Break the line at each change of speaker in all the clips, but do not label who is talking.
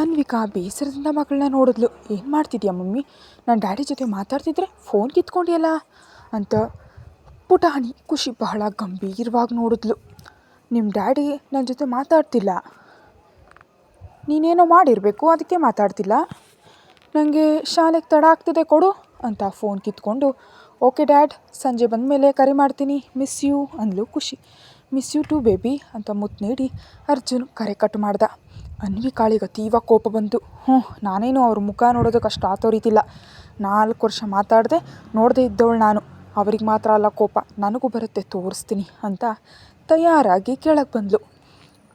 ಅನ್ವಿಕಾ ಬೇಸರದಿಂದ ಮಗಳನ್ನ ನೋಡಿದ್ಲು. ಏನು ಮಾಡ್ತಿದ್ಯಾ ಮಮ್ಮಿ? ನಾನು ಡ್ಯಾಡಿ ಜೊತೆ ಮಾತಾಡ್ತಿದ್ರೆ ಫೋನ್ ಕಿತ್ಕೊಂಡಿಯಲ್ಲ? ಅಂತ ಪುಟಾಣಿ ಖುಷಿ ಬಹಳ ಗಂಭೀರವಾಗಿ ನೋಡಿದ್ಲು. ನಿಮ್ಮ ಡ್ಯಾಡಿ ನನ್ನ ಜೊತೆ ಮಾತಾಡ್ತಿಲ್ಲ. ನೀನೇನೋ ಮಾಡಿರಬೇಕು, ಅದಕ್ಕೆ ಮಾತಾಡ್ತಿಲ್ಲ. ನನಗೆ ಶಾಲೆಗೆ ತಡ ಆಗ್ತಿದೆ ಕೊಡು ಅಂತ ಫೋನ್ ಕಿತ್ಕೊಂಡು, ಓಕೆ ಡ್ಯಾಡ್, ಸಂಜೆ ಬಂದಮೇಲೆ ಕರೆ ಮಾಡ್ತೀನಿ. ಮಿಸ್ ಯು ಅಂದ್ಲು ಖುಷಿ. ಮಿಸ್ ಯು ಟು ಬೇಬಿ ಅಂತ ಮುತ್ತು ನೀಡಿ ಅರ್ಜುನ್ ಕರೆ ಕಟ್ ಮಾಡ್ದ. ಅನ್ವಿಕಾಳಿಗೆ ಅತೀವ ಕೋಪ ಬಂತು. ಹ್ಞೂ, ನಾನೇನು ಅವ್ರ ಮುಖ ನೋಡೋದಕ್ಕೆ ಅಷ್ಟು ಆತೋರಿತಿಲ್ಲ ನಾಲ್ಕು ವರ್ಷ ಮಾತಾಡದೆ ನೋಡದೆ ಇದ್ದವಳು ನಾನು. ಅವ್ರಿಗೆ ಮಾತ್ರ ಅಲ್ಲ ಕೋಪ. ನನಗೂ ಬರುತ್ತೆ, ತೋರಿಸ್ತೀನಿ ಅಂತ ತಯಾರಾಗಿ ಕೆಳಗೆ ಬಂದಳು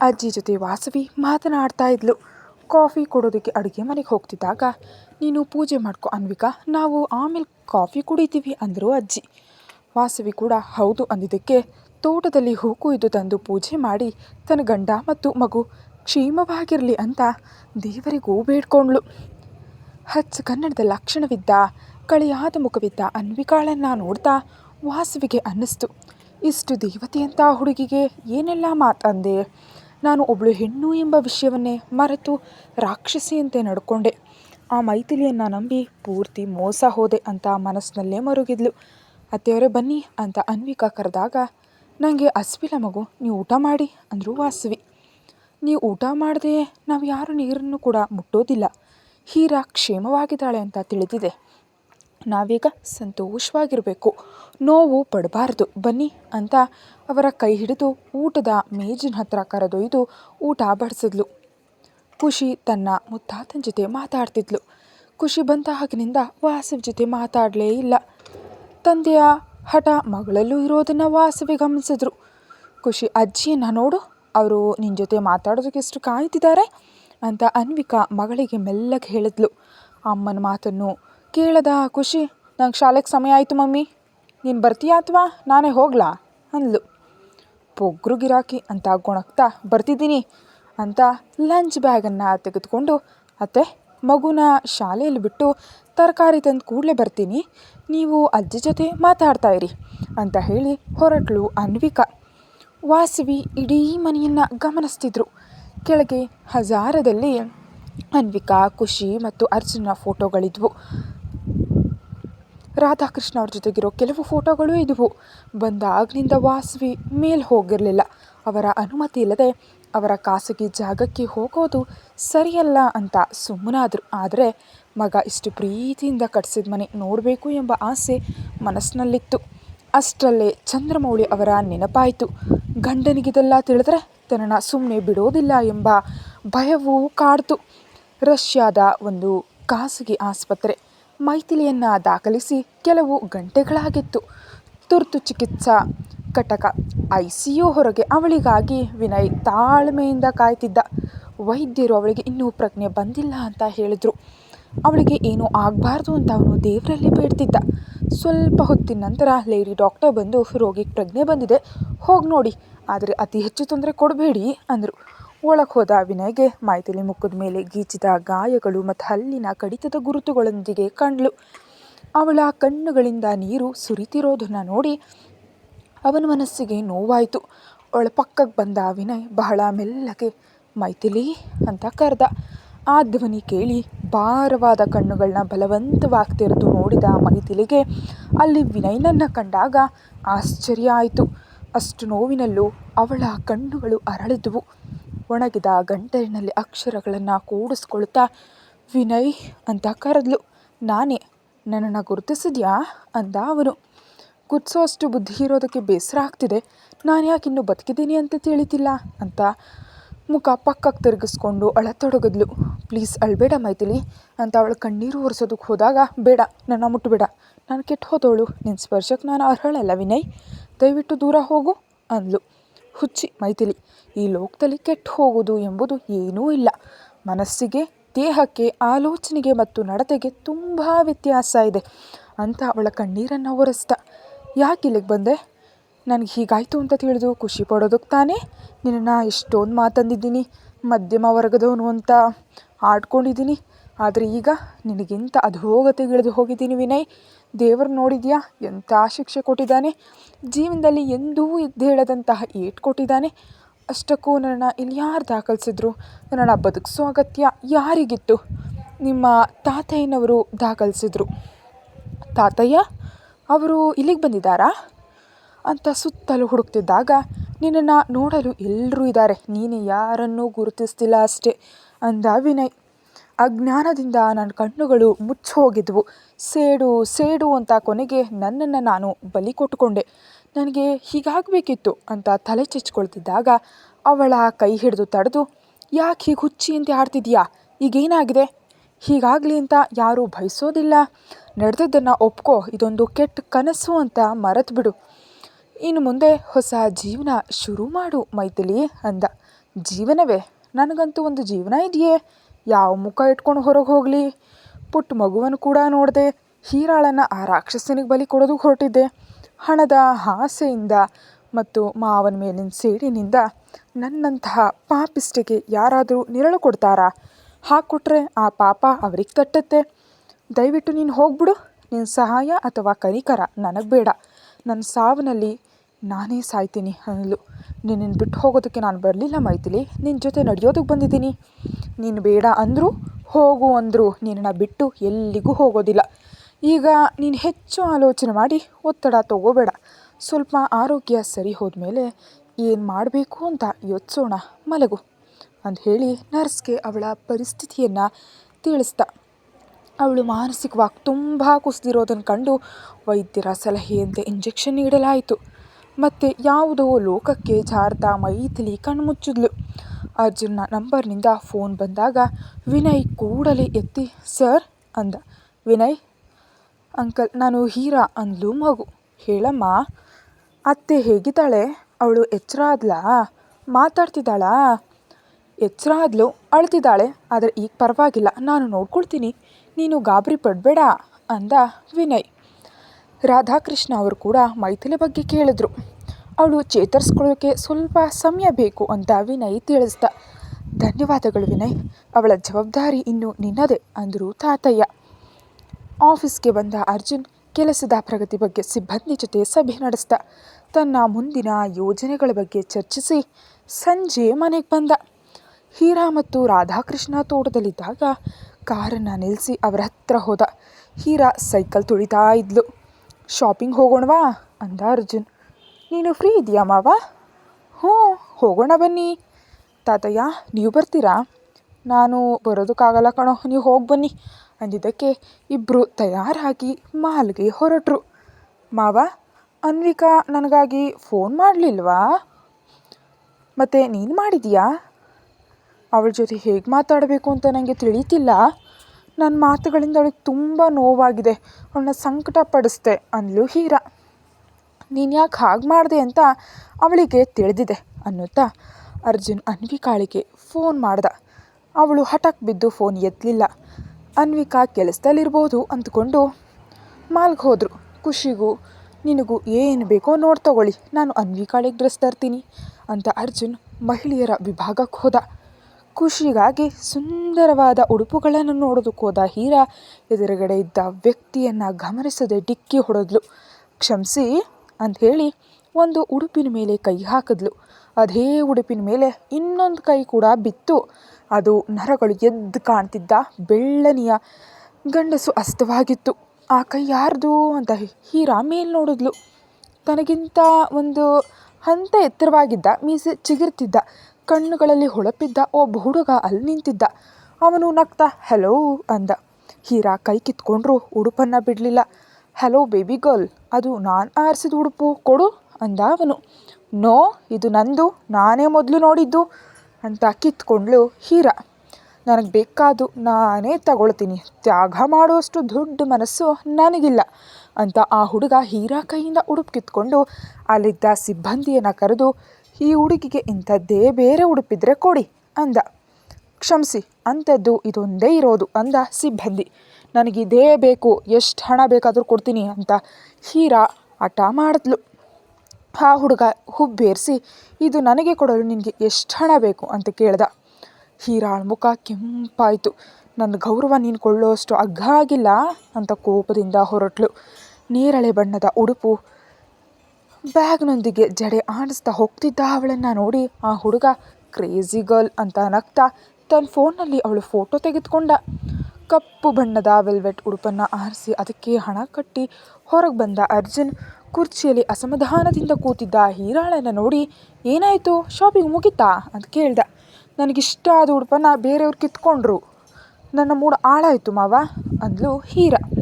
ಅಜ್ಜಿ ಜೊತೆ ವಾಸವಿ ಮಾತನಾಡ್ತಾ ಇದ್ಲು. ಕಾಫಿ ಕೊಡೋದಕ್ಕೆ ಅಡುಗೆ ಮನೆಗೆ ಹೋಗ್ತಿದ್ದಾಗ, ನೀನು ಪೂಜೆ ಮಾಡ್ಕೊ ಅನ್ವಿಕಾ, ನಾವು ಆಮೇಲೆ ಕಾಫಿ ಕುಡಿತೀವಿ ಅಂದರು ಅಜ್ಜಿ. ವಾಸವಿ ಕೂಡ, ಹೌದು ಅಂದಿದ್ದಕ್ಕೆ ತೋಟದಲ್ಲಿ ಹೂ ಕೊಯ್ದು ತಂದು ಪೂಜೆ ಮಾಡಿ ತನ್ನ ಗಂಡ ಮತ್ತು ಮಗು ಕ್ಷೇಮವಾಗಿರಲಿ ಅಂತ ದೇವರಿಗೂ ಬೇಡ್ಕೊಂಡ್ಳು. ಹಚ್ಚ ಕನ್ನಡದ ಲಕ್ಷಣವಿದ್ದ ಕಳೆಯಾದ ಮುಖವಿದ್ದ ಅನ್ವಿಕಾಳನ್ನು ನೋಡ್ತಾ ವಾಸುವಿಗೆ ಅನ್ನಿಸ್ತು. ಇಷ್ಟು ದೇವತೆಯಂಥ ಹುಡುಗಿಗೆ ಏನೆಲ್ಲ ಮಾತಂದೆ ನಾನು ಒಬ್ಬಳು ಹೆಣ್ಣು ಎಂಬ ವಿಷಯವನ್ನೇ ಮರೆತು ರಾಕ್ಷಸಿಯಂತೆ ನಡ್ಕೊಂಡೆ. ಆ ಮೈಥಿಲಿಯನ್ನು ನಂಬಿ ಪೂರ್ತಿ ಮೋಸ ಹೋದೆ ಅಂತ ಮನಸ್ಸಿನಲ್ಲೇ ಮರುಗಿದ್ಲು. ಅತ್ತೆಯವರೇ ಬನ್ನಿ ಅಂತ ಅನ್ವಿಕಾ ಕರೆದಾಗ ನನಗೆ ಅಸ್ವಿಲ ಮಗು, ನೀವು ಊಟ ಮಾಡಿ, ಅಂದರು ವಾಸವಿ. ನೀವು ಊಟ ಮಾಡದೆ, ನಾವು ಯಾರು ನೀರನ್ನು ಕೂಡ ಮುಟ್ಟೋದಿಲ್ಲ. ಹೀರಾ ಕ್ಷೇಮವಾಗಿದ್ದಾಳೆ ಅಂತ ತಿಳಿದಿದೆ. ನಾವೀಗ ಸಂತೋಷವಾಗಿರಬೇಕು. ನೋವು ಪಡಬಾರ್ದು. ಬನ್ನಿ ಅಂತ ಅವರ ಕೈ ಹಿಡಿದು ಊಟದ ಮೇಜಿನ ಹತ್ರ ಕರೆದೊಯ್ದು ಊಟ ಬಡಿಸಿದ್ಲು. ಖುಷಿ ತನ್ನ ಮುತ್ತಾತನ ಜೊತೆ ಮಾತಾಡ್ತಿದ್ಲು. ಖುಷಿ ಬಂದ ಹಾಗಿನಿಂದ ವಾಸವ ಜೊತೆ ಮಾತಾಡಲೇ ಇಲ್ಲ. ತಂದೆಯ ಹಠ ಮಗಳಲ್ಲೂ ಇರೋದನ್ನು ವಾಸವಿ ಗಮನಿಸಿದ್ರು. ಖುಷಿ, ಅಜ್ಜಿಯನ್ನು ನೋಡು. ಅವರು ನಿನ್ನ ಜೊತೆ ಮಾತಾಡೋದಕ್ಕೆ ಎಷ್ಟು ಕಾಯ್ತಿದ್ದಾರೆ ಅಂತ ಅನ್ವಿಕಾ ಮಗಳಿಗೆ ಮೆಲ್ಲಗೆ ಹೇಳಿದ್ಲು. ಅಮ್ಮನ ಮಾತನ್ನು ಕೇಳದ ಖುಷಿ, ನಂಗೆ ಶಾಲೆಗೆ ಸಮಯ ಆಯಿತು ಮಮ್ಮಿ. ನೀನು ಬರ್ತೀಯಾ ಅಥವಾ ನಾನೇ ಹೋಗ್ಲಾ? ಅಂದ್ಲು. ಪೊಗ್ರು ಗಿರಾಕಿ ಅಂತ ಗೊಣಗ್ತಾ ಬರ್ತಿದ್ದೀನಿ ಅಂತ ಲಂಚ್ ಬ್ಯಾಗನ್ನು ತೆಗೆದುಕೊಂಡು, ಅತ್ತೆ, ಮಗುನ ಶಾಲೆಯಲ್ಲಿ ಬಿಟ್ಟು ತರಕಾರಿ ತಂದು ಕೂಡಲೇ ಬರ್ತೀನಿ. ನೀವು ಅಜ್ಜಿ ಜೊತೆ ಮಾತಾಡ್ತಾ ಇರಿ ಅಂತ ಹೇಳಿ ಹೊರಟಳು ಅನ್ವಿಕಾ. ವಾಸವಿ ಇಡೀ ಮನೆಯನ್ನು ಗಮನಿಸ್ತಿದ್ರು. ಕೆಳಗೆ ಹಜಾರದಲ್ಲಿ ಅನ್ವಿಕಾ, ಖುಷಿ ಮತ್ತು ಅರ್ಜುನ ಫೋಟೋಗಳಿದ್ವು. ರಾಧಾಕೃಷ್ಣ ಅವ್ರ ಜೊತೆಗಿರೋ ಕೆಲವು ಫೋಟೋಗಳು ಇದ್ವು. ಬಂದಾಗಲಿಂದ ವಾಸವಿ ಮೇಲೆ ಹೋಗಿರಲಿಲ್ಲ. ಅವರ ಅನುಮತಿ ಇಲ್ಲದೆ ಅವರ ಖಾಸಗಿ ಜಾಗಕ್ಕೆ ಹೋಗೋದು ಸರಿಯಲ್ಲ ಅಂತ ಸುಮ್ಮನಾದರು. ಆದರೆ ಮಗ ಇಷ್ಟು ಪ್ರೀತಿಯಿಂದ ಕಟ್ಸಿದ ಮನೆ ನೋಡಬೇಕು ಎಂಬ ಆಸೆ ಮನಸ್ಸಿನಲ್ಲಿತ್ತು ಅಷ್ಟರಲ್ಲೇ ಚಂದ್ರಮೌಳಿ ಅವರ ನೆನಪಾಯಿತು. ಗಂಡನಿಗಿದೆಲ್ಲ ತಿಳಿದ್ರೆ ತನ್ನನ್ನು ಸುಮ್ಮನೆ ಬಿಡೋದಿಲ್ಲ ಎಂಬ ಭಯವೂ ಕಾಡ್ತು. ರಷ್ಯಾದ ಒಂದು ಖಾಸಗಿ ಆಸ್ಪತ್ರೆ ಮೈಥಿಲಿಯನ್ನು ದಾಖಲಿಸಿ ಕೆಲವು ಗಂಟೆಗಳಾಗಿತ್ತು. ತುರ್ತು ಚಿಕಿತ್ಸಾ ಘಟಕ ಐ ಸಿ ಯು ಹೊರಗೆ ಅವಳಿಗಾಗಿ ವಿನಯ್ ತಾಳ್ಮೆಯಿಂದ ಕಾಯ್ತಿದ್ದ. ವೈದ್ಯರು ಅವಳಿಗೆ ಇನ್ನೂ ಪ್ರಜ್ಞೆ ಬಂದಿಲ್ಲ ಅಂತ ಹೇಳಿದರು. ಅವಳಿಗೆ ಏನೂ ಆಗಬಾರ್ದು ಅಂತ ಅವನು ದೇವರಲ್ಲಿ ಬೇಡ್ತಿದ್ದ. ಸ್ವಲ್ಪ ಹೊತ್ತಿನ ನಂತರ ಲೇಡಿ ಡಾಕ್ಟರ್ ಬಂದು ರೋಗಿಗೆ ಪ್ರಜ್ಞೆ ಬಂದಿದೆ. ಹೋಗಿ ನೋಡಿ, ಆದರೆ ಅತಿ ಹೆಚ್ಚು ತೊಂದರೆ ಕೊಡಬೇಡಿ ಅಂದರು. ಒಳಗೆ ಹೋದ ವಿನಯ್ಗೆ ಮೈಥಿಲಿ ಮುಖದ ಮೇಲೆ ಗೀಚಿದ ಗಾಯಗಳು ಮತ್ತು ಹಲ್ಲಿನ ಕಡಿತದ ಗುರುತುಗಳೊಂದಿಗೆ ಕಂಡ್ಲು. ಅವಳ ಕಣ್ಣುಗಳಿಂದ ನೀರು ಸುರಿತಿರೋದನ್ನು ನೋಡಿ ಅವನ ಮನಸ್ಸಿಗೆ ನೋವಾಯಿತು. ಅವಳ ಪಕ್ಕಕ್ಕೆ ಬಂದ ವಿನಯ್ ಬಹಳ ಮೆಲ್ಲಗೆ, ಮೈಥಿಲಿ? ಅಂತ ಕರೆದ. ಆ ಧ್ವನಿ ಕೇಳಿ ಭಾರವಾದ ಕಣ್ಣುಗಳನ್ನ ಬಲವಂತವಾಗಿ ತೆರೆದು ನೋಡಿದ ಮೈಥಿಲಿಗೆ ಅಲ್ಲಿ ವಿನಯ್ನನ್ನು ಕಂಡಾಗ ಆಶ್ಚರ್ಯ ಆಯಿತು. ಅಷ್ಟು ನೋವಿನಲ್ಲೂ ಅವಳ ಕಣ್ಣುಗಳು ಅರಳಿದ್ವು. ಒಣಗಿದ ಗಂಟಲಿನಲ್ಲಿ ಅಕ್ಷರಗಳನ್ನು ಕೂಡಿಸ್ಕೊಳ್ತಾ, ವಿನಯ್ ಅಂತ ಕರೆದ್ಲು. ನಾನೇ, ನನ್ನನ್ನು ಗುರುತಿಸಿದ್ಯಾ? ಅಂದ ಅವನು. ಗುರ್ತಿಸೋಷ್ಟು ಬುದ್ಧಿ ಇರೋದಕ್ಕೆ ಬೇಸರ ಆಗ್ತಿದೆ. ನಾನು ಯಾಕೆ ಇನ್ನೂ ಬದುಕಿದ್ದೀನಿ ಅಂತ ತಿಳಿತಿಲ್ಲ? ಅಂತ ಮುಖ ಪಕ್ಕಕ್ಕೆ ತಿರುಗಿಸ್ಕೊಂಡು ಅಳತೊಡಗಿದ್ಲು. ಪ್ಲೀಸ್ ಅಳಬೇಡ ಮೈಥಿಲಿ. ಅಂತ ಅವಳು ಕಣ್ಣೀರು ಒರೆಸೋದಕ್ಕೆ ಹೋದಾಗ, ಬೇಡ, ನನ್ನ ಮುಟ್ಟಬೇಡ ನಾನು ಕೆಟ್ಟು ಹೋದವಳು ನಿನ್ನ ಸ್ಪರ್ಶಕ್ಕೆ ನಾನು ಅರ್ಹಳಲ್ಲ ವಿನಯ್. ದಯವಿಟ್ಟು ದೂರ ಹೋಗು, ಅಂದ್ಲು. ಹುಚ್ಚಿ ಮೈಥಿಲಿ, ಈ ಲೋಕದಲ್ಲಿ ಕೆಟ್ಟು ಹೋಗೋದು ಎಂಬುದು ಏನೂ ಇಲ್ಲ. ಮನಸ್ಸಿಗೆ, ದೇಹಕ್ಕೆ, ಆಲೋಚನೆಗೆ ಮತ್ತು ನಡತೆಗೆ ತುಂಬ ವ್ಯತ್ಯಾಸ ಇದೆ, ಅಂತ ಅವಳ ಕಣ್ಣೀರನ್ನು ಒರೆಸ್ತ. ಯಾಕೆ ಇಲ್ಲಿಗೆ ಬಂದೆ? ನನಗೆ ಹೀಗಾಯಿತು ಅಂತ ತಿಳಿದು ಖುಷಿ ಪಡೋದಕ್ಕೆ ತಾನೇ ನಿನ್ನನ್ನು ಎಷ್ಟೊಂದು ಮಾತಂದಿದ್ದೀನಿ, ಮಧ್ಯಮ ವರ್ಗದವನು ಅಂತ ಆಡ್ಕೊಂಡಿದ್ದೀನಿ. ಆದರೆ ಈಗ ನಿನಗಿಂತ ಅಧೋಗತಿಗಿಳಿದು ಹೋಗಿದ್ದೀನಿ ವಿನಯ್. ದೇವರು ನೋಡಿದ್ಯಾ? ಎಂಥ ಶಿಕ್ಷೆ ಕೊಟ್ಟಿದ್ದಾನೆ? ಜೀವನದಲ್ಲಿ ಎಂದೂ ಎದ್ದೇಳದಂತಹ ಏಟ್ ಕೊಟ್ಟಿದ್ದಾನೆ. ಅಷ್ಟಕ್ಕೂ ನನ್ನನ್ನು ಇಲ್ಲಿ ಯಾರು ದಾಖಲಿಸಿದ್ರು? ನನ್ನನ್ನು ಬದುಕಿಸೋ ಅಗತ್ಯ ಯಾರಿಗಿತ್ತು? ನಿಮ್ಮ ತಾತಯ್ಯನವರು ದಾಖಲಿಸಿದ್ರು. ತಾತಯ್ಯ, ಅವರು ಇಲ್ಲಿಗೆ ಬಂದಿದ್ದಾರಾ? ಅಂತ ಸುತ್ತಲೂ ಹುಡುಕ್ತಿದ್ದಾಗ, ನಿನ್ನನ್ನು ನೋಡಲು ಎಲ್ಲರೂ ಇದ್ದಾರೆ ನೀನು ಯಾರನ್ನೂ ಗುರುತಿಸ್ತಿಲ್ಲ ಅಷ್ಟೇ ಅಂದ ವಿನಯ್. ಅಜ್ಞಾನದಿಂದ ನನ್ನ ಕಣ್ಣುಗಳು ಮುಚ್ಚೋಗಿದ್ವು ಸೇಡು ಸೇಡು ಅಂತ ಕೊನೆಗೆ ನನ್ನನ್ನು ನಾನು ಬಲಿ ಕೊಟ್ಟುಕೊಂಡೆ. ನನಗೆ ಹೀಗಾಗಬೇಕಿತ್ತು ಅಂತ ತಲೆ ಚಿಚ್ಕೊಳ್ತಿದ್ದಾಗ ಅವಳ ಕೈ ಹಿಡಿದು ತಡೆದು, ಯಾಕೆ ಹೀಗೆ ಹುಚ್ಚಿ ಅಂತ ಆಡ್ತಿದ್ಯಾ ಈಗೇನಾಗಿದೆ? ಹೀಗಾಗಲಿ ಅಂತ ಯಾರೂ ಬಯಸೋದಿಲ್ಲ. ನಡೆದದ್ದನ್ನು ಒಪ್ಕೋ, ಇದೊಂದು ಕೆಟ್ಟ ಕನಸು ಅಂತ ಮರೆತು ಬಿಡು ಇನ್ನು ಮುಂದೆ ಹೊಸ ಜೀವನ ಶುರು ಮಾಡು ಮೈಥಿಲಿ ಅಂದ. ಜೀವನವೇ? ನನಗಂತೂ ಒಂದು ಜೀವನ ಇದೆಯೇ? ಯಾವ ಮುಖ ಇಟ್ಕೊಂಡು ಹೊರಗೆ ಹೋಗಲಿ? ಪುಟ್ಟ ಮಗುವನ್ನು ಕೂಡ ನೋಡಿದೆ, ಹೀರಾಳನ್ನು ಆ ರಾಕ್ಷಸನಿಗೆ ಬಲಿ ಕೊಡೋದು ಹೊರಟಿದ್ದೆ. ಹಣದ ಆಸೆಯಿಂದ ಮತ್ತು ಮಾವನ ಮೇಲಿನ ಸೇಡಿನಿಂದ ನನ್ನಂತಹ ಪಾಪಿಷ್ಟಿಗೆ ಯಾರಾದರೂ ನೆರಳು ಕೊಡ್ತಾರಾ? ಹಾಕ್ಕೊಟ್ರೆ ಆ ಪಾಪ ಅವ್ರಿಗೆ ತಟ್ಟತ್ತೆ. ದಯವಿಟ್ಟು ನೀನು ಹೋಗ್ಬಿಡು. ನಿನ್ನ ಸಹಾಯ ಅಥವಾ ಕರಿಕರ ನನಗೆ ಬೇಡ. ನನ್ನ ಸಾವಿನಲ್ಲಿ ನಾನೇ ಸಾಯ್ತೀನಿ ಅನ್ನಲು ನಿನ್ನನ್ನು ಬಿಟ್ಟು ಹೋಗೋದಕ್ಕೆ ನಾನು ಬರಲಿಲ್ಲ ಮೈಥಿಲಿ. ನಿನ್ನ ಜೊತೆ ನಡೆಯೋದಕ್ಕೆ ಬಂದಿದ್ದೀನಿ. ನೀನು ಬೇಡ ಅಂದರು, ಹೋಗು ಅಂದರು. ನಿನ್ನನ್ನು ಬಿಟ್ಟು ಎಲ್ಲಿಗೂ ಹೋಗೋದಿಲ್ಲ. ಈಗ ನೀನು ಹೆಚ್ಚು ಆಲೋಚನೆ ಮಾಡಿ ಒತ್ತಡ ತಗೋಬೇಡ. ಸ್ವಲ್ಪ ಆರೋಗ್ಯ ಸರಿ ಹೋದ್ಮೇಲೆ ಏನು ಮಾಡಬೇಕು ಅಂತ ಯೋಚಿಸೋಣ ಮಲಗು ಅಂತ ಹೇಳಿ ನರ್ಸ್ಗೆ ಅವಳ ಪರಿಸ್ಥಿತಿಯನ್ನು ತಿಳಿಸ್ದ. ಅವಳು ಮಾನಸಿಕವಾಗಿ ತುಂಬ ಕುಸಿದಿರೋದನ್ನು ಕಂಡು ವೈದ್ಯರ ಸಲಹೆಯಂತೆ ಇಂಜೆಕ್ಷನ್ ನೀಡಲಾಯಿತು. ಮತ್ತು ಯಾವುದೋ ಲೋಕಕ್ಕೆ ಜಾರ್ತಾ ಮೈಥಿಲಿ ಕಣ್ಮುಚ್ಚಿದ್ಲು. ಅರ್ಜುನ್ನ ನಂಬರ್ನಿಂದ ಫೋನ್ ಬಂದಾಗ, ವಿನಯ್ ಕೂಡಲೇ ಎತ್ತಿ, ಸರ್, ಅಂದ. ವಿನಯ್, ಅಂಕಲ್, ನಾನು ಹೀರಾ ಅಂದ್ಲು ಮಗು. ಹೇಳಮ್ಮ, ಅತ್ತೆ ಹೇಗಿದ್ದಾಳೆ? ಅವಳು ಎಚ್ಚರ ಆದ್ಲಾ ಮಾತಾಡ್ತಿದ್ದಾಳಾ? ಎಚ್ಚರ ಆದ್ಲು ಅಳ್ತಿದ್ದಾಳೆ, ಆದರೆ ಈಗ ಪರವಾಗಿಲ್ಲ. ನಾನು ನೋಡ್ಕೊಳ್ತೀನಿ. ನೀನು ಗಾಬರಿ ಪಡಬೇಡ, ಅಂದ ವಿನಯ್. ರಾಧಾಕೃಷ್ಣ ಅವರು ಕೂಡ ಮೈಥಿಲಿ ಬಗ್ಗೆ ಕೇಳಿದ್ರು. ಅವಳು ಚೇತರಿಸ್ಕೊಳ್ಳೋಕೆ ಸ್ವಲ್ಪ ಸಮಯ ಬೇಕು ಅಂತ ವಿನಯ್ ತಿಳಿಸ್ದ. ಧನ್ಯವಾದಗಳು ವಿನಯ್. ಅವಳ ಜವಾಬ್ದಾರಿ ಇನ್ನು ನಿನ್ನದೇ ಅಂದರು ತಾತಯ್ಯ. ಆಫೀಸ್ಗೆ ಬಂದ ಅರ್ಜುನ್ ಕೆಲಸದ ಪ್ರಗತಿ ಬಗ್ಗೆ ಸಿಬ್ಬಂದಿ ಜೊತೆ ಸಭೆ ನಡೆಸ್ದ. ತನ್ನ ಮುಂದಿನ ಯೋಜನೆಗಳ ಬಗ್ಗೆ ಚರ್ಚಿಸಿ ಸಂಜೆ ಮನೆಗೆ ಬಂದ. ಹೀರಾ ಮತ್ತು ರಾಧಾಕೃಷ್ಣ ತೋಟದಲ್ಲಿದ್ದಾಗ ಕಾರನ್ನು ನಿಲ್ಲಿಸಿ ಅವರ ಹತ್ರ ಹೋದ. ಹೀರಾ ಸೈಕಲ್ ತುಳಿತಾ ಇದ್ಲು. ಶಾಪಿಂಗ್ ಹೋಗೋಣವಾ? ಅಂದ ಅರ್ಜುನ್. ನೀನು ಫ್ರೀ ಇದೆಯಾ ಮಾವ? ಹ್ಞೂ, ಹೋಗೋಣ ಬನ್ನಿ. ತಾತಯ್ಯ, ನೀವು ಬರ್ತೀರಾ? ನಾನು ಬರೋದಕ್ಕಾಗಲ್ಲ ಕಣೋ, ನೀವು ಹೋಗಿ ಬನ್ನಿ. ಅಂದಿದ್ದಕ್ಕೆ ಇಬ್ಬರು ತಯಾರಾಗಿ ಮಾಲ್ಗೆ ಹೊರಟರು. ಮಾವ, ಅನ್ವಿಕಾ ನನಗಾಗಿ ಫೋನ್ ಮಾಡಲಿಲ್ವಾ? ಮತ್ತು ನೀನು ಮಾಡಿದೀಯಾ ಅವಳ ಜೊತೆ ಹೇಗೆ ಮಾತಾಡಬೇಕು ಅಂತ ನನಗೆ ತಿಳಿತಿಲ್ಲ. ನನ್ನ ಮಾತುಗಳಿಂದ ಅವಳಿಗೆ ತುಂಬ ನೋವಾಗಿದೆ. ಅವಳನ್ನ ಸಂಕಟ ಪಡಿಸ್ದೆ ಅಂದ್ಲು ಹೀರಾ. ನೀನು ಯಾಕೆ ಹಾಗೆ ಮಾಡಿದೆ ಅಂತ ಅವಳಿಗೆ ತಿಳಿದಿದೆ ಅನ್ನುತ್ತಾ ಅರ್ಜುನ್ ಅನ್ವಿಕಾಳಿಗೆ ಫೋನ್ ಮಾಡ್ದ. ಅವಳು ಹಠಕ್ ಬಿದ್ದು ಫೋನ್ ಎತ್ತಲಿಲ್ಲ ಅನ್ವಿಕಾ ಕೆಲಸದಲ್ಲಿರ್ಬೋದು ಅಂದ್ಕೊಂಡು ಮಾಲ್ಗೆ ಹೋದರು. ಖುಷಿಗೂ, ನಿನಗೂ ಏನು ಬೇಕೋ ನೋಡಿ ತಗೊಳ್ಳಿ. ನಾನು ಅನ್ವಿಕಾಳಿಗೆ ಡ್ರೆಸ್ ತರ್ತೀನಿ ಅಂತ ಅರ್ಜುನ್ ಮಹಿಳೆಯರ ವಿಭಾಗಕ್ಕೆ ಹೋದ. ಖುಷಿಗಾಗಿ ಸುಂದರವಾದ ಉಡುಪುಗಳನ್ನು ನೋಡೋದಕ್ಕೆ ಹೋದ ಹೀರಾ ಎದುರುಗಡೆ ಇದ್ದ ವ್ಯಕ್ತಿಯನ್ನು ಗಮನಿಸದೆ ಡಿಕ್ಕಿ ಹೊಡೆದ್ಲು. ಕ್ಷಮಿಸಿ ಅಂತ ಹೇಳಿ ಒಂದು ಉಡುಪಿನ ಮೇಲೆ ಕೈ ಹಾಕಿದ್ಲು. ಅದೇ ಉಡುಪಿನ ಮೇಲೆ ಇನ್ನೊಂದು ಕೈ ಕೂಡ ಬಿತ್ತು. ಅದು ನರಗಳು ಎದ್ದು ಕಾಣ್ತಿದ್ದ ಬೆಳ್ಳನೆಯ ಗಂಡಸು ಅಸ್ತವಾಗಿತ್ತು. ಆ ಕೈ ಯಾರ್ದು ಅಂತ ಹೀರಾ ಮೇಲೆ ನೋಡಿದ್ಲು. ತನಗಿಂತ ಒಂದು ಹಂತ ಎತ್ತರವಾಗಿದ್ದ, ಮೀಸೆ ಚಿಗುರ್ತಿದ್ದ. ಕಣ್ಣುಗಳಲ್ಲಿ ಹೊಳಪಿದ್ದ ಒಬ್ಬ ಹುಡುಗ ಅಲ್ಲಿ ನಿಂತಿದ್ದ. ಅವನು ನಗ್ತಾ, ಹೆಲೋ ಅಂದ. ಹೀರಾ ಕೈ ಕಿತ್ಕೊಂಡ್ರು, ಉಡುಪನ್ನು ಬಿಡಲಿಲ್ಲ. ಹಲೋ ಬೇಬಿ ಗರ್ಲ್, ಅದು ನಾನು ಆರಿಸಿದ ಉಡುಪು, ಕೊಡು ಅಂದ ಅವನು. ನೋ, ಇದು ನಂದು, ನಾನೇ ಮೊದಲು ನೋಡಿದ್ದು ಅಂತ ಕಿತ್ಕೊಂಡ್ಳು ಹೀರಾ. ನನಗೆ ಬೇಕಾದು ನಾನೇ ತಗೊಳ್ತೀನಿ, ತ್ಯಾಗ ಮಾಡುವಷ್ಟು ದೊಡ್ಡ ಮನಸ್ಸು ನನಗಿಲ್ಲ ಅಂತ ಆ ಹುಡುಗ ಹೀರಾ ಕೈಯಿಂದ ಉಡುಪು ಕಿತ್ಕೊಂಡು ಅಲ್ಲಿದ್ದ ಸಿಬ್ಬಂದಿಯನ್ನು ಕರೆದು ಈ ಹುಡುಗಿಗೆ ಇಂಥದ್ದೇ ಬೇರೆ ಉಡುಪಿದ್ರೆ ಕೊಡಿ ಅಂದ. ಕ್ಷಮಿಸಿ, ಅಂಥದ್ದು ಇದೊಂದೇ ಇರೋದು ಅಂದ ಸಿಬ್ಬಂದಿ. ನನಗಿದೇ ಬೇಕು, ಎಷ್ಟು ಹಣ ಬೇಕಾದರೂ ಕೊಡ್ತೀನಿ ಅಂತ ಹೀರಾ ಹಠ ಮಾಡಿದ್ಲು. ಆ ಹುಡುಗ ಹುಬ್ಬೇರಿಸಿ, ಇದು ನನಗೆ ಕೊಡಲು ನಿನಗೆ ಎಷ್ಟು ಹಣ ಬೇಕು ಅಂತ ಕೇಳ್ದ. ಹೀರಾಳ ಮುಖ ಕೆಂಪಾಯಿತು. ನನ್ನ ಗೌರವ ನೀನು ಕೊಳ್ಳೋಷ್ಟು ಅಗ್ಗ ಆಗಿಲ್ಲ ಅಂತ ಕೋಪದಿಂದ ಹೊರಟ್ಲು. ನೇರಳೆ ಬಣ್ಣದ ಉಡುಪು ಬ್ಯಾಗ್ನೊಂದಿಗೆ ಜಡೆ ಆಡಿಸ್ತಾ ಹೋಗ್ತಿದ್ದ ಅವಳನ್ನು ನೋಡಿ ಆ ಹುಡುಗ, ಕ್ರೇಜಿ ಗರ್ಲ್ ಅಂತ ನಗ್ತಾ ತನ್ನ ಫೋನಲ್ಲಿ ಅವಳು ಫೋಟೋ ತೆಗೆದುಕೊಂಡ. ಕಪ್ಪು ಬಣ್ಣದ ವೆಲ್ವೆಟ್ ಉಡುಪನ್ನು ಆರಿಸಿ ಅದಕ್ಕೆ ಹಣ ಕಟ್ಟಿ ಹೊರಗೆ ಬಂದ ಅರ್ಜುನ್ ಕುರ್ಚಿಯಲ್ಲಿ ಅಸಮಾಧಾನದಿಂದ ಕೂತಿದ್ದ ಹೀರಾಳನ್ನು ನೋಡಿ, ಏನಾಯಿತು? ಶಾಪಿಂಗ್ ಮುಗಿತಾ? ಅಂತ ಕೇಳ್ದ. ನನಗಿಷ್ಟ ಆದ ಉಡುಪನ್ನು ಬೇರೆಯವ್ರು ಕಿತ್ಕೊಂಡ್ರು. ನನ್ನ ಮೂಡ್ ಆಳಾಯಿತು ಮಾವ, ಅಂದ್ಲು ಹೀರಾ.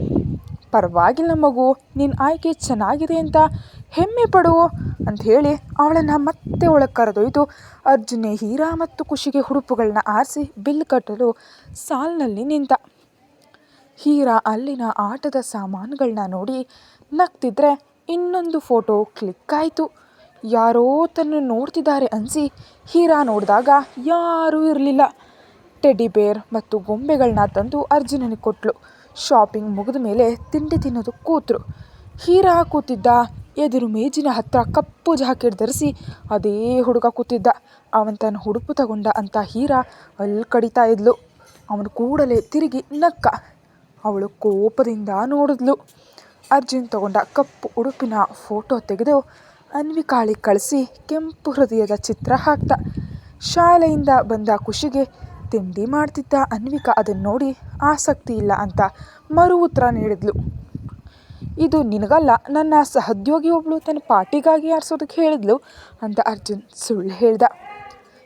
ಪರವಾಗಿಲ್ಲ ಮಗು ನಿನ್ನ ಆಯ್ಕೆ ಚೆನ್ನಾಗಿದೆ ಅಂತ ಹೆಮ್ಮೆ ಪಡು ಅಂತ ಹೇಳಿ ಅವಳನ್ನು ಮತ್ತೆ ಒಳಗೆ ಕರೆದೊಯ್ದು ಅರ್ಜುನೇ ಹೀರಾ ಮತ್ತು ಖುಷಿಗೆ ಹುಡುಪುಗಳನ್ನ ಆರಿಸಿ ಬಿಲ್ ಕಟ್ಟಲು ಸಾಲಿನಲ್ಲಿ ನಿಂತ. ಹೀರಾ ಅಲ್ಲಿನ ಆಟದ ಸಾಮಾನುಗಳನ್ನ ನೋಡಿ ನಗ್ತಿದ್ರೆ ಇನ್ನೊಂದು ಫೋಟೋ ಕ್ಲಿಕ್ ಆಯಿತು. ಯಾರೋ ತನ್ನ ನೋಡ್ತಿದ್ದಾರೆ ಅನಿಸಿ ಹೀರಾ ನೋಡಿದಾಗ ಯಾರೂ ಇರಲಿಲ್ಲ. ಟೆಡಿ ಬೇರ್ ಮತ್ತು ಗೊಂಬೆಗಳನ್ನ ತಂದು ಅರ್ಜುನನಿಗೆ ಕೊಟ್ಟಳು ಶಾಪಿಂಗ್ ಮುಗಿದ ಮೇಲೆ ತಿಂಡಿ ತಿನ್ನೋದು ಕೂತರು. ಹೀರಾ ಕೂತಿದ್ದ, ಎದುರು ಮೇಜಿನ ಹತ್ತಿರ ಕಪ್ಪು ಜಾಕೆಟ್ ಧರಿಸಿ ಅದೇ ಹುಡುಗ ಕೂತಿದ್ದ. ಅವನು ತನ್ನ ಹುಡುಪು ತಗೊಂಡ ಅಂತ ಹೀರಾ ಅಲ್ಲಿ ಕಡಿತಾ ಇದ್ಲು. ಅವನು ಕೂಡಲೇ ತಿರುಗಿ ನಕ್ಕ. ಅವಳು ಕೋಪದಿಂದ ನೋಡಿದ್ಲು. ಅರ್ಜುನ್ ತಗೊಂಡ ಕಪ್ಪು ಉಡುಪಿನ ಫೋಟೋ ತೆಗೆದು ಅನ್ವಿಕಾಳಿ ಕಳಿಸಿ ಕೆಂಪು ಹೃದಯದ ಚಿತ್ರ ಹಾಕ್ತ. ಶಾಲೆಯಿಂದ ಬಂದ ಖುಷಿಗೆ ತಿಂಡಿ ಮಾಡ್ತಿದ್ದ ಅನ್ವಿಕಾ ಅದನ್ನು ನೋಡಿ ಆಸಕ್ತಿ ಇಲ್ಲ ಅಂತ ಮರು ಉತ್ತರ ನೀಡಿದ್ಲು. ಇದು ನಿನಗಲ್ಲ, ನನ್ನ ಸಹೋದ್ಯೋಗಿ ಒಬ್ಬಳು ತನ್ನ ಪಾರ್ಟಿಗಾಗಿ ಆರಿಸೋದಕ್ಕೆ ಹೇಳಿದ್ಲು ಅಂತ ಅರ್ಜುನ್ ಸುಳ್ಳು ಹೇಳ್ದ.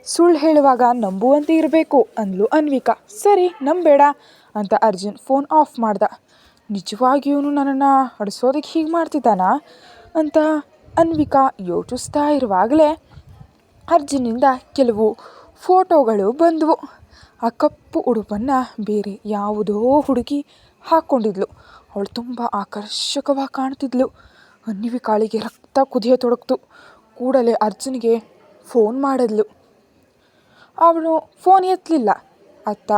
ಸುಳ್ಳು ಹೇಳುವಾಗ ನಂಬುವಂತೆ ಇರಬೇಕು ಅಂದ್ಲು ಅನ್ವಿಕಾ. ಸರಿ, ನಂಬೇಡ ಅಂತ ಅರ್ಜುನ್ ಫೋನ್ ಆಫ್ ಮಾಡ್ದ. ನಿಜವಾಗಿಯೂ ನನ್ನನ್ನು ಅಡಿಸೋದಕ್ಕೆ ಹೀಗೆ ಮಾಡ್ತಿದ್ದಾನಾ ಅಂತ ಅನ್ವಿಕಾ ಯೋಚಿಸ್ತಾ ಇರುವಾಗಲೇ ಅರ್ಜುನಿಂದ ಕೆಲವು ಫೋಟೋಗಳು ಬಂದವು. ಆ ಕಪ್ಪು ಉಡುಪನ್ನು ಬೇರೆ ಯಾವುದೋ ಹುಡುಗಿ ಹಾಕ್ಕೊಂಡಿದ್ಲು ಅವಳು ತುಂಬ ಆಕರ್ಷಕವಾಗಿ ಕಾಣ್ತಿದ್ಲು. ಅನ್ವಿಕಾಳಿಗೆ ರಕ್ತ ಕುದಿಯತೊಡಗ್ತು ಕೂಡಲೇ ಅರ್ಜುನಿಗೆ ಫೋನ್ ಮಾಡಿದ್ಲು. ಅವಳು ಫೋನ್ ಎತ್ತಲಿಲ್ಲ ಅತ್ತ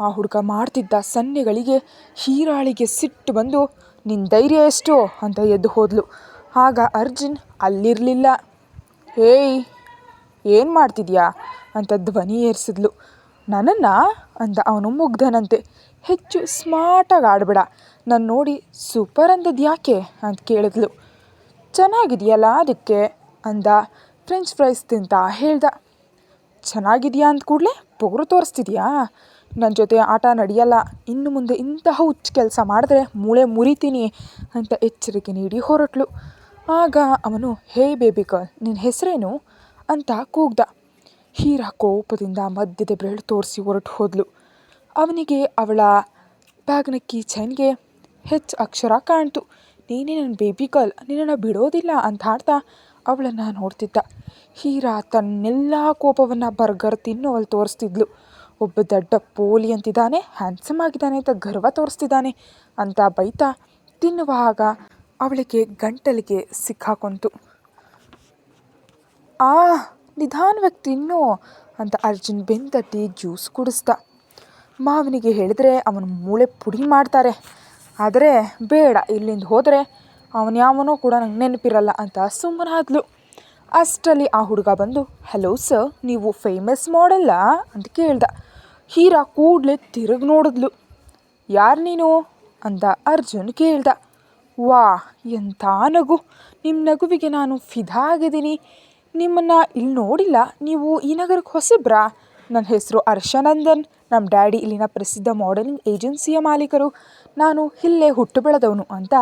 ಆ ಹುಡುಗ ಮಾಡ್ತಿದ್ದ ಸನ್ನೆಗಳಿಗೆ ಹೀರಾಳಿಗೆ ಸಿಟ್ಟು ಬಂದು ನಿನ್ನ ಧೈರ್ಯ ಎಷ್ಟು? ಅಂತ ಎದ್ದು ಹೋದ್ಲು. ಆಗ ಅರ್ಜುನ್, ಅಲ್ಲಿರಲಿಲ್ಲ. ಹೇಯ್ ಏನು ಮಾಡ್ತಿದ್ಯಾ? ಅಂತ ಧ್ವನಿ ಏರಿಸಿದ್ಲು. ನನ್ನನ್ನು ಅಂದ ಅವನು ಮುಗ್ಧನಂತೆ. ಹೆಚ್ಚು ಸ್ಮಾರ್ಟಾಗಿ ಆಡಬೇಡ. ನಾನು ನೋಡಿ ಸೂಪರ್ ಅಂದದ್ದು ಯಾಕೆ? ಅಂತ ಕೇಳಿದ್ಲು. ಚೆನ್ನಾಗಿದೆಯಲ್ಲ ಅದಕ್ಕೆ? ಅಂದ. ಫ್ರೆಂಚ್ ಫ್ರೈಸ್ ತಿಂತ ಹೇಳ್ದ. ಚೆನ್ನಾಗಿದೆಯಾ ಅಂತ ಕೂಡಲೇ ಪೊಗರು ತೋರಿಸ್ತಿದ್ಯಾ? ನನ್ನ ಜೊತೆ ಆಟ ನಡೆಯಲ್ಲ. ಇನ್ನು ಮುಂದೆ ಇಂತಹ ಹುಚ್ಚು ಕೆಲಸ ಮಾಡಿದ್ರೆ ಮೂಳೆ ಮುರಿತೀನಿ ಅಂತ ಎಚ್ಚರಿಕೆ ನೀಡಿ ಹೊರಟ್ಲು. ಆಗ ಅವನು, ಹೇ ಬೇಬಿ ಗರ್ಲ್ ನಿನ್ನ ಹೆಸರೇನು? ಅಂತ ಕೂಗ್ದ. ಹೀರಾ ಕೋಪದಿಂದ ಮಧ್ಯದ ಬೆರಳು ತೋರಿಸಿ ಹೊರಟು ಹೋದಳು ಅವನಿಗೆ ಅವಳ ಬ್ಯಾಗ್ನ ಕೀ ಚೈನ್ಗೆ ಹೆಚ್ಚು ಅಕ್ಷರ ಕಾಣ್ತು. ನೀನೇ ನನ್ನ ಬೇಬಿ ಗರ್ಲ್, ನಿನ್ನನ್ನು ಬಿಡೋದಿಲ್ಲ ಅಂತ ಹಾಡ್ತಾ ಅವಳನ್ನು ನೋಡ್ತಿದ್ದ. ಹೀರಾ ತನ್ನೆಲ್ಲ ಕೋಪವನ್ನು ಬರ್ಗರ್ ತಿನ್ನುವಲ್ಲಿ ತೋರಿಸ್ತಿದ್ಲು. ಒಬ್ಬ ದೊಡ್ಡ ಪೋಲಿ ಅಂತಿದ್ದಾನೆ, ಹ್ಯಾಂಡ್ಸಮ್ ಆಗಿದ್ದಾನೆ ಅಂತ ಗರ್ವ ತೋರಿಸ್ತಿದ್ದಾನೆ ಅಂತ ಬೈತಾ ತಿನ್ನುವಾಗ ಅವಳಿಗೆ ಗಂಟಲಿಗೆ ಸಿಕ್ಕಾಕೊಂತು. ಆ ನಿಧಾನವಾಗಿ ತಿನ್ನು ಅಂತ ಅರ್ಜುನ್ ಬೆಂದಟ್ಟಿ ಜ್ಯೂಸ್ ಕುಡಿಸ್ದ. ಮಾವನಿಗೆ ಹೇಳಿದ್ರೆ ಅವನ ಮೂಳೆ ಪುಡಿ ಮಾಡ್ತಾರೆ. ಆದರೆ ಬೇಡ, ಇಲ್ಲಿಂದ ಹೋದರೆ ಅವನು ಯಾವನೋ ಕೂಡ ನಂಗೆ ನೆನಪಿರಲ್ಲ ಅಂತ ಸುಮ್ಮನಾದ್ಲು ಅಷ್ಟರಲ್ಲಿ ಆ ಹುಡುಗ ಬಂದು ಹಲೋ ಸರ್ ನೀವು ಫೇಮಸ್ ಮಾಡಲ್ಲ ಅಂತ ಕೇಳ್ದ. ಹೀರಾ ಕೂಡಲೇ ತಿರುಗಿ ನೋಡಿದ್ಲು. ಯಾರು ನೀನು? ಅಂತ ಅರ್ಜುನ್ ಕೇಳ್ದ. ವಾ ಎಂಥ ನಗು. ನಿಮ್ಮ ನಗುವಿಗೆ ನಾನು ಫಿದಾ ಆಗಿದ್ದೀನಿ. ನಿಮ್ಮನ್ನು ಇಲ್ಲಿ ನೋಡಿಲ್ಲ, ನೀವು ಈ ನಗರಕ್ಕೆ ಹೊಸಬ್ರಾ? ನನ್ನ ಹೆಸರು ಹರ್ಷನಂದನ್. ನಮ್ಮ ಡ್ಯಾಡಿ ಇಲ್ಲಿನ ಪ್ರಸಿದ್ಧ ಮಾಡೆಲಿಂಗ್ ಏಜೆನ್ಸಿಯ ಮಾಲೀಕರು. ನಾನು ಇಲ್ಲೇ ಹುಟ್ಟು ಬೆಳೆದವನು ಅಂತ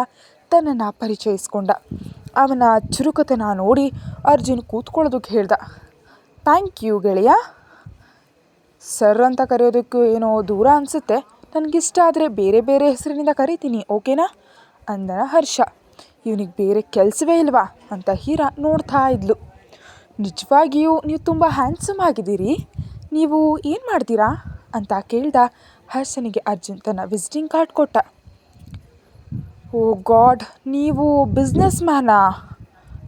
ತನ್ನನ್ನು ಪರಿಚಯಿಸ್ಕೊಂಡ. ಅವನ ಚುರುಕತನ ನೋಡಿ ಅರ್ಜುನ್ ಕೂತ್ಕೊಳ್ಳೋದಕ್ಕೆ ಹೇಳ್ದ. ಥ್ಯಾಂಕ್ ಯು ಗೆಳೆಯ. ಸರ್ ಅಂತ ಕರೆಯೋದಕ್ಕೂ ಏನೋ ದೂರ ಅನಿಸುತ್ತೆ. ನನಗಿಷ್ಟ ಆದರೆ ಬೇರೆ ಬೇರೆ ಹೆಸರಿನಿಂದ ಕರಿತೀನಿ, ಓಕೆನಾ? ಅಂದನ ಹರ್ಷ. ಇವನಿಗೆ ಬೇರೆ ಕೆಲಸವೇ ಇಲ್ವಾ? ಅಂತ ಹೀರಾ ನೋಡ್ತಾ ಇದ್ಲು. ನಿಜವಾಗಿಯೂ ನೀವು ತುಂಬ ಹ್ಯಾಂಡ್ಸಮ್ ಆಗಿದ್ದೀರಿ. ನೀವು ಏನು ಮಾಡ್ತೀರಾ? ಅಂತ ಕೇಳ್ದ ಹರ್ಷನಿಗೆ ಅರ್ಜುನ್ ತನ್ನ ವಿಸಿಟಿಂಗ್ ಕಾರ್ಡ್ ಕೊಟ್ಟ. ಓ ಗಾಡ್, ನೀವು ಬಿಸ್ನೆಸ್ ಮ್ಯಾನಾ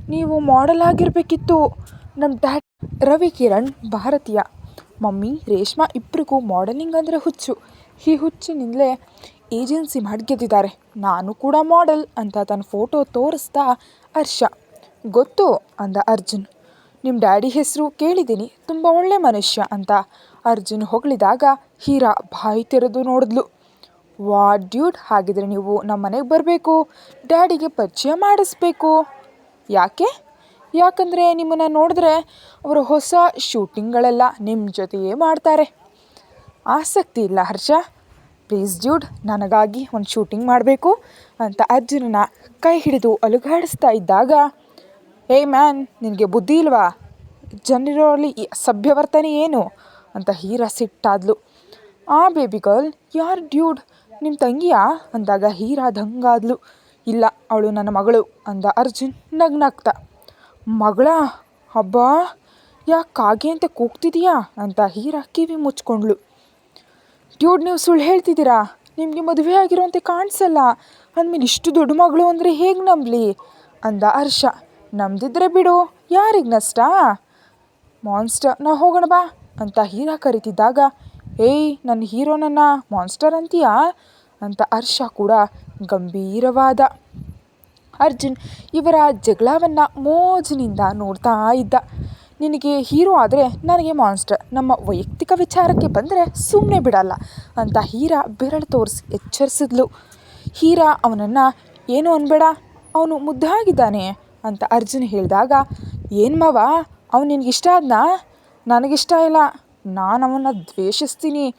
ನೀವು ಮಾಡೆಲ್ ಆಗಿರಬೇಕಿತ್ತು. ನಮ್ಮ ಡ್ಯಾಡ್ ರವಿ ಕಿರಣ್ ಭಾರತೀಯ. ಮಮ್ಮಿ ರೇಷ್ಮಾ ಇಬ್ಬರಿಗೂ ಮಾಡೆಲಿಂಗ್ ಅಂದರೆ ಹುಚ್ಚು. ಈ ಹುಚ್ಚಿನಿಂದಲೇ ಏಜೆನ್ಸಿ ಮಾಡಿ ಗೆದ್ದಿದ್ದಾರೆ. ನಾನು ಕೂಡ ಮಾಡೆಲ್ ಅಂತ ತನ್ನ ಫೋಟೋ ತೋರಿಸ್ತಾ ಹರ್ಷ. ಗೊತ್ತು? ಅಂದ ಅರ್ಜುನ್. ನಿಮ್ಮ ಡ್ಯಾಡಿ ಹೆಸರು ಕೇಳಿದ್ದೀನಿ, ತುಂಬ ಒಳ್ಳೆ ಮನುಷ್ಯ ಅಂತ. ಅರ್ಜುನ್ ಹೊಗಳಿದಾಗ ಹೀರಾ ಬಾಯಿ ತೆರೆದು ನೋಡಿದ್ಲು. ವಾ ಡ್ಯೂಡ್, ಹಾಗಿದ್ರೆ ನೀವು ನಮ್ಮ ಮನೆಗೆ ಬರಬೇಕು, ಡ್ಯಾಡಿಗೆ ಪರಿಚಯ ಮಾಡಿಸ್ಬೇಕು. ಯಾಕೆ? ಯಾಕಂದರೆ ನಿಮ್ಮನ್ನು ನೋಡಿದ್ರೆ ಅವರ ಹೊಸ ಶೂಟಿಂಗ್ಗಳೆಲ್ಲ ನಿಮ್ಮ ಜೊತೆಯೇ ಮಾಡ್ತಾರೆ. ಆಸಕ್ತಿ ಇಲ್ಲ ಹರ್ಷ. ಪ್ಲೀಸ್ ಡ್ಯೂಡ್, ನನಗಾಗಿ ಒಂದು ಶೂಟಿಂಗ್ ಮಾಡಬೇಕು ಅಂತ ಅರ್ಜುನನ ಕೈ ಹಿಡಿದು ಅಲುಗಾಡಿಸ್ತಾ ಇದ್ದಾಗ ಏಯ್ ಮ್ಯಾನ್, ನಿನಗೆ ಬುದ್ಧಿ ಇಲ್ವಾ? ಜನರಲ್ಲಿ ಈ ಏನು? ಅಂತ ಹೀರಾ ಸಿಟ್ಟಾದ್ಲು. ಆ ಬೇಬಿ ಗರ್ಲ್, ಯಾರು ಡ್ಯೂಡ್? ನಿಮ್ಮ ತಂಗಿಯಾ? ಅಂದಾಗ ಹೀರಾ ದಂಗಾದ್ಲು. ಇಲ್ಲ, ಅವಳು ನನ್ನ ಮಗಳು, ಅಂದ ಅರ್ಜುನ್ ನಗ್ನಗ್ತ. ಮಗಳ? ಹಬ್ಬ ಯಾಕೆ ಕಾಗೆ ಅಂತ ಕೂಗ್ತಿದೀಯಾ? ಅಂತ ಹೀರಾ ಕಿವಿ ಮುಚ್ಕೊಂಡ್ಳು. ಡ್ಯೂಡ್, ನೀವು ಸುಳ್ಳು ಹೇಳ್ತಿದ್ದೀರಾ? ನಿಮಗೆ ಮದುವೆ ಆಗಿರೋಂತೆ ಕಾಣಿಸಲ್ಲ. ಅಂದಮೇಲೆ ಇಷ್ಟು ದೊಡ್ಡ ಮಗಳು ಅಂದರೆ ಹೇಗೆ ನಂಬಲಿ? ಅಂದ ಹರ್ಷ. ನಂಬ್ದಿದ್ರೆ ಬಿಡು, ಯಾರಿಗೆ ನಷ್ಟ? ಮಾನ್ಸ್ಟರ್, ನಾ ಹೋಗೋಣ ಬಾ ಅಂತ ಹೀರಾ ಕರಿತಿದ್ದಾಗ, ಏಯ್ ನನ್ನ ಹೀರೋನನ್ನ ಮಾನ್ಸ್ಟರ್ ಅಂತೀಯಾ? ಅಂತ ಹರ್ಷ ಕೂಡ ಗಂಭೀರವಾದ. ಅರ್ಜುನ್ ಇವರ ಜಗಳವನ್ನು ಮೋಜಿನಿಂದ ನೋಡ್ತಾ ಇದ್ದ. ನಿನಗೆ ಹೀರೋ ಆದರೆ ನನಗೆ ಮಾನ್ಸ್ಟರ್, ನಮ್ಮ ವೈಯಕ್ತಿಕ ವಿಚಾರಕ್ಕೆ ಬಂದರೆ ಸುಮ್ಮನೆ ಬಿಡಲ್ಲ ಅಂತ ಹೀರಾ ಬೆರಳು ತೋರಿಸಿ ಎಚ್ಚರಿಸಿದ್ಲು. ಹೀರಾ ಅವನನ್ನು, ಏನು ಅನ್ಬೇಡ, ಅವನು ಮುದ್ದಾಗಿದ್ದಾನೆ. ಅಂತ ಅರ್ಜುನ್ ಹೇಳಿದಾಗ, ಏನು ಮಾವ, ಅವ್ನು ನಿನಗಿಷ್ಟ ಆದ್ನಾ? ನನಗಿಷ್ಟ ಇಲ್ಲ. ನಾನು ಅವನ್ನ ದ್ವೇಷಿಸ್ತೀನಿ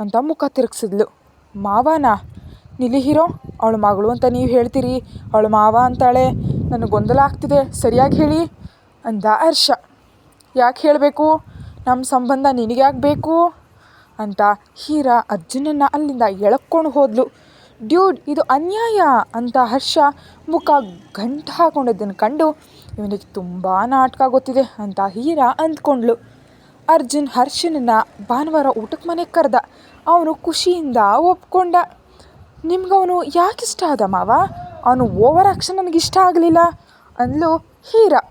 ಅಂತ ಮುಖ ತಿರುಗಿಸಿದ್ಲು. ಮಾವನ ನಿಲಿಹಿರೋ ಹೀರೋ, ಅವಳ ಮಗಳು ಅಂತ ನೀವು ಹೇಳ್ತೀರಿ. ಅವಳು ಮಾವ ಅಂತಾಳೆ. ನನಗೆ ಗೊಂದಲ ಆಗ್ತಿದೆ. ಸರಿಯಾಗಿ ಹೇಳಿ ಅಂದ ಹರ್ಷ. ಯಾಕೆ ಹೇಳಬೇಕು? ನಮ್ಮ ಸಂಬಂಧ ನಿನಗ್ಯಾಕೆ ಬೇಕು? ಅಂತ ಹೀರಾ ಅರ್ಜುನನ್ನು ಅಲ್ಲಿಂದ ಎಳಕ್ಕೊಂಡು ಹೋದ್ಲು. ಡ್ಯೂಡ್, ಇದು ಅನ್ಯಾಯ ಅಂತ ಹರ್ಷ ಮುಖ ಗಂಟು ಹಾಕೊಂಡಿದ್ದನ್ನು ಕಂಡು ಇವನಿಗೆ ತುಂಬ ನಾಟಕ ಗೊತ್ತಿದೆ ಅಂತ ಹೀರಾ ಅಂದ್ಕೊಂಡ್ಳು ಅರ್ಜುನ್ ಹರ್ಷನನ್ನು ಭಾನುವಾರ ಊಟಕ್ಕೆ ಮನೆಗೆ ಕರೆದ. ಅವನು ಖುಷಿಯಿಂದ ಒಪ್ಕೊಂಡ. ನಿಮ್ಗವನು ಯಾಕೆ ಇಷ್ಟ ಆದ ಮಾವ? ಅವನು ಓವರ್ ಆಕ್ಷನ್ ನನಗೆ ಇಷ್ಟ ಆಗಲಿಲ್ಲ, ಅಂದ್ಲು ಹೀರಾ.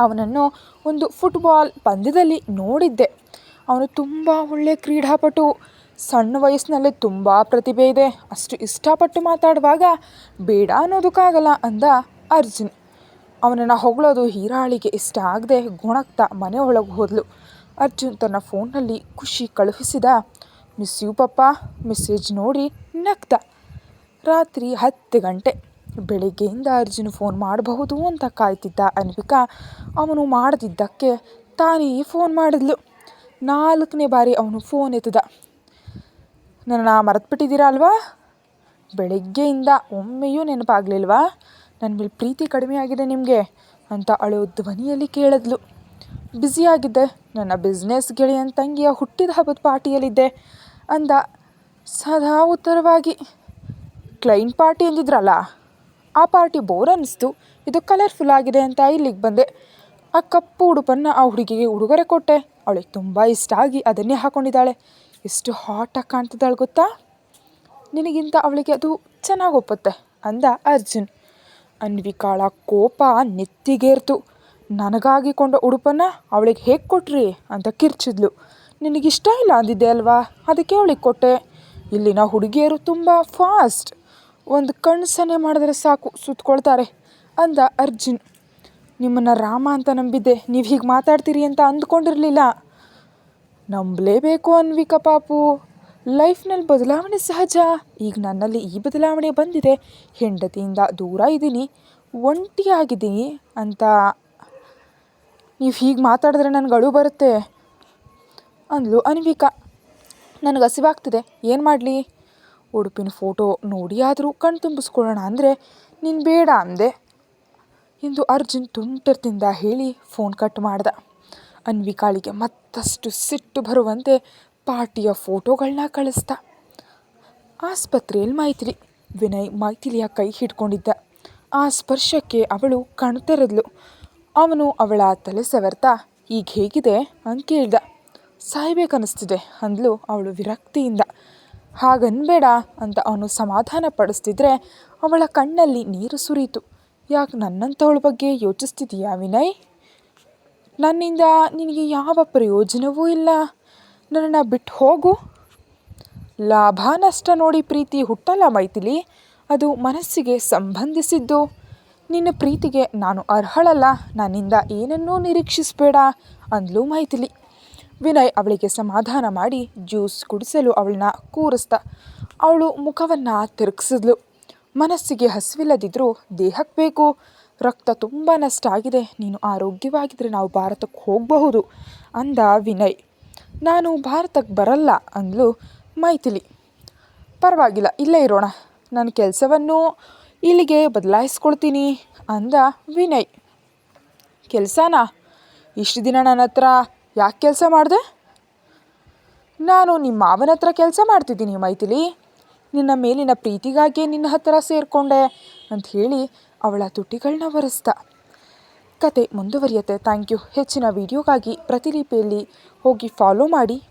ಅವನನ್ನು ಒಂದು ಫುಟ್ಬಾಲ್ ಪಂದ್ಯದಲ್ಲಿ ನೋಡಿದ್ದೆ. ಅವನು ತುಂಬ ಒಳ್ಳೆಯ ಕ್ರೀಡಾಪಟು. ಸಣ್ಣ ವಯಸ್ಸಿನಲ್ಲೇ ತುಂಬ ಪ್ರತಿಭೆ ಇದೆ. ಅಷ್ಟು ಇಷ್ಟಪಟ್ಟು ಮಾತಾಡುವಾಗ ಬೇಡ ಅನ್ನೋದಕ್ಕಾಗಲ್ಲ ಅಂದ ಅರ್ಜುನ್. ಅವನನ್ನು ಹೊಗಳೋದು ಹೀರಾಳಿಗೆ ಇಷ್ಟ ಆಗದೆ ಗುಣಕ್ತಾ ಮನೆ ಒಳಗೆ ಹೋದ್ಲು. ಅರ್ಜುನ್ ತನ್ನ ಫೋನ್ನಲ್ಲಿ ಖುಷಿ ಕಳುಹಿಸಿದ ಮಿಸ್ ಯು ಪಪ್ಪ. ಮೆಸೇಜ್ ನೋಡಿ ನಗ್ತ. ರಾತ್ರಿ ಹತ್ತು ಗಂಟೆ. ಬೆಳಿಗ್ಗೆಯಿಂದ ಅರ್ಜುನ್ ಫೋನ್ ಮಾಡಬಹುದು ಅಂತ ಕಾಯ್ತಿದ್ದ ಅನ್ವಿಕಾ, ಅವನು ಮಾಡದಿದ್ದಕ್ಕೆ ತಾನೇ ಫೋನ್ ಮಾಡಿದ್ಲು. ನಾಲ್ಕನೇ ಬಾರಿ ಅವನು ಫೋನ್ ಎತ್ತದ. ನನ್ನ ಮರೆತುಬಿಟ್ಟಿದ್ದೀರಾ ಅಲ್ವಾ? ಬೆಳಗ್ಗೆಯಿಂದ ಒಮ್ಮೆಯೂ ನೆನಪಾಗಲಿಲ್ವಾ? ನನ್ನ ಮೇಲೆ ಪ್ರೀತಿ ಕಡಿಮೆ ಆಗಿದೆ ನಿಮಗೆ ಅಂತ ಅಳು ಧ್ವನಿಯಲ್ಲಿ ಕೇಳಿದ್ಲು. ಬ್ಯುಸಿಯಾಗಿದ್ದೆ ನನ್ನ ಬಿಸ್ನೆಸ್ ಗೆಳೆಯನ ತಂಗಿಯ ಹುಟ್ಟಿದ ಹಬ್ಬದ ಪಾರ್ಟಿಯಲ್ಲಿದ್ದೆ ಅಂದ ಸದಾ ಉತ್ತರವಾಗಿ. ಕ್ಲೈಂಟ್ ಪಾರ್ಟಿ ಅಂದಿದ್ರಲ್ಲ? ಆ ಪಾರ್ಟಿ ಬೋರ್ ಅನ್ನಿಸ್ತು ಇದು ಕಲರ್ಫುಲ್ ಆಗಿದೆ ಅಂತ ಇಲ್ಲಿಗೆ ಬಂದೆ. ಆ ಕಪ್ಪು ಉಡುಪನ್ನು ಆ ಹುಡುಗಿಗೆ ಉಡುಗೊರೆ ಕೊಟ್ಟೆ. ಅವಳಿಗೆ ತುಂಬ ಇಷ್ಟ ಆಗಿ ಅದನ್ನೇ ಹಾಕ್ಕೊಂಡಿದ್ದಾಳೆ ಎಷ್ಟು ಹಾಟಾಗಿ ಕಾಣ್ತಿದ್ದಾಳೆ ಗೊತ್ತಾ? ನಿನಗಿಂತ ಅವಳಿಗೆ ಅದು ಚೆನ್ನಾಗಿ ಒಪ್ಪುತ್ತೆ. ಅಂದ ಅರ್ಜುನ್. ಅನ್ವಿಕಾಳ ಕೋಪ ನೆತ್ತಿಗೇರ್ತು ನನಗಾಗಿ ಕೊಂಡ ಉಡುಪನ್ನು ಅವಳಿಗೆ ಹೇಗೆ ಕೊಟ್ರಿ ಅಂತ ಕಿರ್ಚಿದ್ಲು. ನಿನಗಿಷ್ಟ ಇಲ್ಲ ಅಂದಿದ್ದೆ ಅಲ್ವಾ? ಅದಕ್ಕೆ ಅವಳಿಗೆ ಕೊಟ್ಟೆ. ಇಲ್ಲಿನ ಹುಡುಗಿಯರು ತುಂಬ ಫಾಸ್ಟ್ ಒಂದು ಕಣ್ಣು ಮಾಡಿದ್ರೆ ಸಾಕು ಸುತ್ತಕೊಳ್ತಾರೆ ಅಂದ ಅರ್ಜುನ್. ನಿಮ್ಮನ್ನು ರಾಮ ಅಂತ ನಂಬಿದ್ದೆ. ನೀವು ಹೀಗೆ ಮಾತಾಡ್ತೀರಿ ಅಂತ ಅಂದ್ಕೊಂಡಿರಲಿಲ್ಲ. ನಂಬಲೇಬೇಕು ಅನ್ವಿಕಾ ಪಾಪು. ಲೈಫ್ನಲ್ಲಿ ಬದಲಾವಣೆ ಸಹಜ. ಈಗ ನನ್ನಲ್ಲಿ ಈ ಬದಲಾವಣೆ ಬಂದಿದೆ. ಹೆಂಡತಿಯಿಂದ ದೂರ ಇದ್ದೀನಿ. ಒಂಟಿಯಾಗಿದ್ದೀನಿ ಅಂತ. ನೀವು ಹೀಗೆ ಮಾತಾಡಿದ್ರೆ ನನಗೆ ಅಳು ಬರುತ್ತೆ ಅಂದಲು ಅನ್ವಿಕಾ. ನನಗೆ ಹಸಿವಾಗ್ತಿದೆ ಏನು ಮಾಡಲಿ? ಉಡುಪಿನ ಫೋಟೋ ನೋಡಿ ಆದರೂ ಕಣ್ ತುಂಬಿಸ್ಕೊಳ್ಳೋಣ ಅಂದರೆ ನೀನು ಬೇಡ ಅಂದೆ. ಎಂದು ಅರ್ಜುನ್ ತುಂಟರ್ತಿಂದ ಹೇಳಿ ಫೋನ್ ಕಟ್ ಮಾಡ್ದ. ಅನ್ವಿಕಾಳಿಗೆ ಮತ್ತಷ್ಟು ಸಿಟ್ಟು ಬರುವಂತೆ ಪಾರ್ಟಿಯ ಫೋಟೋಗಳನ್ನ ಕಳಿಸ್ದ ಆಸ್ಪತ್ರೆಯಲ್ಲಿ ಮೈತ್ರಿ ವಿನಯ್ ಮೈಥಿಲಿಯ ಕೈ ಹಿಡ್ಕೊಂಡಿದ್ದ. ಆ ಸ್ಪರ್ಶಕ್ಕೆ ಅವಳು ಕಣ್ತೆರೆದ್ಲು ಅವನು ಅವಳ ತಲೆ ಸವರ್ತಾ, ಈಗ ಹೇಗಿದೆ? ಅಂತ ಕೇಳ್ದ. ಸಾಯ್ಬೇಕನ್ನಿಸ್ತಿದೆ ಅಂದ್ಲು ಅವಳು ವಿರಕ್ತಿಯಿಂದ. ಹಾಗನ್ಬೇಡ ಅಂತ ಅವನು ಸಮಾಧಾನ ಪಡಿಸ್ತಿದ್ರೆ ಅವಳ ಕಣ್ಣಲ್ಲಿ ನೀರು ಸುರಿಯಿತು. ಯಾಕೆ ನನ್ನಂಥವಳ ಬಗ್ಗೆ ಯೋಚಿಸ್ತಿದೀಯಾ ವಿನಯ್? ನನ್ನಿಂದ ನಿನಗೆ ಯಾವ ಪ್ರಯೋಜನವೂ ಇಲ್ಲ. ನನ್ನನ್ನು ಬಿಟ್ಟು ಹೋಗು. ಲಾಭ ನಷ್ಟ ನೋಡಿ ಪ್ರೀತಿ ಹುಟ್ಟಲ್ಲ ಮೈಥಿಲಿ. ಅದು ಮನಸ್ಸಿಗೆ ಸಂಬಂಧಿಸಿದ್ದು. ನಿನ್ನ ಪ್ರೀತಿಗೆ ನಾನು ಅರ್ಹಳಲ್ಲ. ನನ್ನಿಂದ ಏನನ್ನೂ ನಿರೀಕ್ಷಿಸಬೇಡ ಅಂದ್ಲು ಮೈಥಿಲಿ. ವಿನಯ್ ಅವಳಿಗೆ ಸಮಾಧಾನ ಮಾಡಿ ಜ್ಯೂಸ್ ಕುಡಿಸಲು ಅವಳನ್ನ ಕೂರಿಸ್ದ. ಅವಳು ಮುಖವನ್ನು ತಿರುಗಿಸಿದ್ಲು. ಮನಸ್ಸಿಗೆ ಹಸಿವಿಲ್ಲದಿದ್ದರೂ ದೇಹಕ್ಕೆ ಬೇಕು. ರಕ್ತ ತುಂಬ ನಷ್ಟ ಆಗಿದೆ. ನೀನು ಆರೋಗ್ಯವಾಗಿದ್ದರೆ ನಾವು ಭಾರತಕ್ಕೆ ಹೋಗಬಹುದು, ಅಂದ ವಿನಯ್. ನಾನು ಭಾರತಕ್ಕೆ ಬರಲ್ಲ ಅಂದಳು ಮೈಥಿಲಿ. ಪರವಾಗಿಲ್ಲ, ಇಲ್ಲೇ ಇರೋಣ. ನನ್ನ ಕೆಲಸವನ್ನು ಇಲ್ಲಿಗೆ ಬದಲಾಯಿಸ್ಕೊಳ್ತೀನಿ, ಅಂದ ವಿನಯ್. ಕೆಲಸನಾ? ಇಷ್ಟು ದಿನ ನನ್ನ ಹತ್ರ ಯಾಕೆ ಕೆಲಸ ಮಾಡಿದೆ? ನಾನು ನಿಮ್ಮ ಮಾವನ ಹತ್ರ ಕೆಲಸ ಮಾಡ್ತಿದ್ದೀನಿ ಮೈಥಿಲಿ. ನಿನ್ನ ಮೇಲಿನ ಪ್ರೀತಿಗಾಗಿ ನಿನ್ನ ಹತ್ರ ಸೇರಿಕೊಂಡೆ, ಅಂತ ಹೇಳಿ ಅವಳ ತುಟಿಗಳನ್ನ ಒರೆಸ್ದ ಕತೆ ಮುಂದುವರಿಯುತ್ತೆ. Thank you. ಹೆಚ್ಚಿನ ವೀಡಿಯೋಗಾಗಿ ಪ್ರತಿಲಿಪಿಯಲ್ಲಿ ಹೋಗಿ ಫಾಲೋ ಮಾಡಿ.